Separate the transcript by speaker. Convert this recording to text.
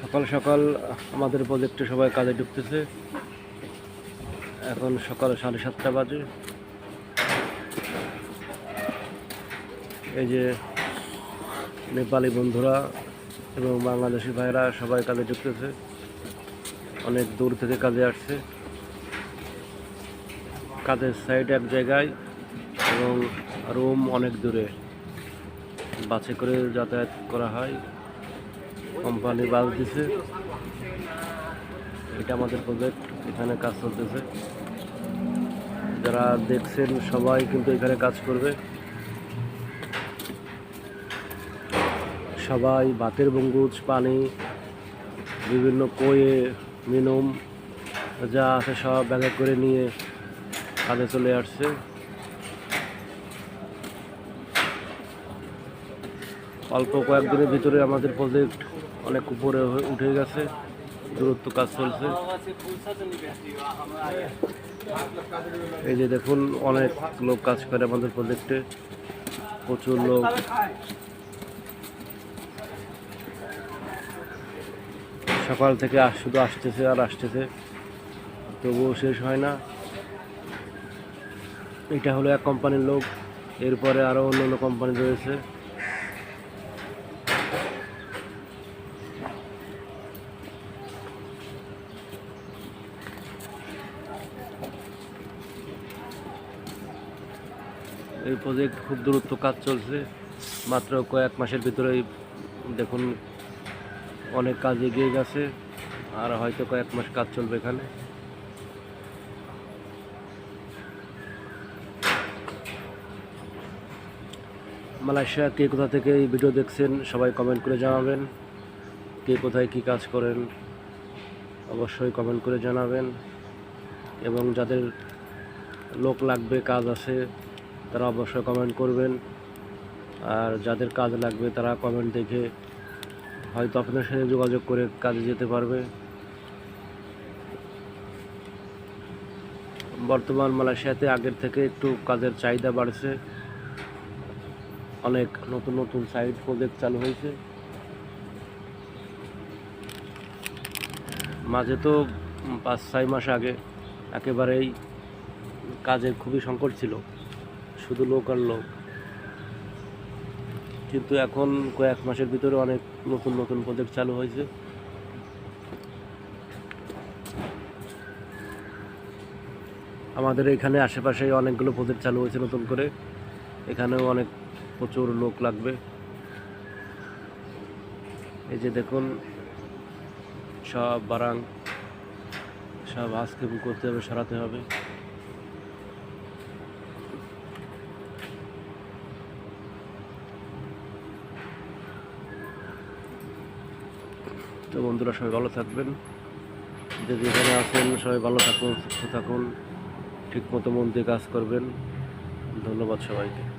Speaker 1: সকাল সকাল আমাদের প্রজেক্টে সবাই কাজে ঢুকতেছে। এখন সকাল সাড়ে সাতটা বাজে। এই যে নেপালি বন্ধুরা এবং বাংলাদেশি ভাইরা সবাই কাজে ঢুকতেছে। অনেক দূর থেকে কাজে আসছে। কাজের সাইড এক জায়গায় এবং রুম অনেক দূরে। বাসে করে যাতায়াত করা হয়। কোম্পানি বাস দিছে। এটা আমাদের প্রজেক্ট এখানে কাজ চলতেছে। যারা দেখছেন সবাই কিন্তু এখানে কাজ করবে। সবাই ভাতের বঙ্গুজ পানি, বিভিন্ন কয়ে মিনুম, যা আছে সব ব্যাগে করে নিয়ে কাজে চলে আসছে। অল্প কয়েকদিনের ভিতরে আমাদের প্রজেক্ট অনেক উপরে উঠে গেছে। দূরত্ব কাজ চলছে। এই যে দেখুন, অনেক লোক কাজ করে আমাদের প্রজেক্টে প্রচুর লোক। সকাল থেকে আস- শুধু আসতেছে আর আসতেছে। তবুও শেষ হয় না। এটা হলো এক কোম্পানির লোক। এরপরে আরও অন্য অন্য কোম্পানি রয়েছে। এই প্রজেক্ট খুব দূরত্ব কাজ চলছে। মাত্র কয়েক মাসের ভিতরেই দেখুন অনেক কাজ এগিয়ে গেছে, আর হয়তো কয়েক মাস কাজ চলবে এখানে। মালয়েশিয়া কে কোথা থেকে এই ভিডিও দেখছেন সবাই কমেন্ট করে জানাবেন। কে কোথায় কি কাজ করেন অবশ্যই কমেন্ট করে জানাবেন। এবং যাদের লোক লাগবে, কাজ আছে তারা অবশ্যই কমেন্ট করবেন। আর যাদের কাজ লাগবে তারা কমেন্ট দেখে হয়তো আপনার সাথে যোগাযোগ করে কাজে যেতে পারবে। বর্তমান মালয়েশিয়াতে আগের থেকে একটু কাজের চাহিদা বাড়ছে। অনেক নতুন নতুন সাইট প্রজেক্ট চালু হয়েছে। মাঝে তো পাঁচ ছয় মাস আগে একেবারেই কাজের খুবই সংকট ছিল। শুধু লোক আর লোক। কিন্তু এখন কয়েক মাসের ভিতরে অনেক নতুন নতুন প্রজেক্ট চালু হয়েছে। আমাদের এখানে আশেপাশে অনেকগুলো প্রজেক্ট চালু হয়েছে নতুন করে। এখানেও অনেক প্রচুর লোক লাগবে। এই যে দেখুন, সব বারাং, সব আজকে করতে হবে, সরাতে হবে। তো বন্ধুরা, সবাই ভালো থাকবেন। যে যেখানে আছেন, সবাই ভালো থাকুন, সুস্থ থাকুন ঠিক মতো মন দিয়ে কাজ করবেন। ধন্যবাদ সবাইকে।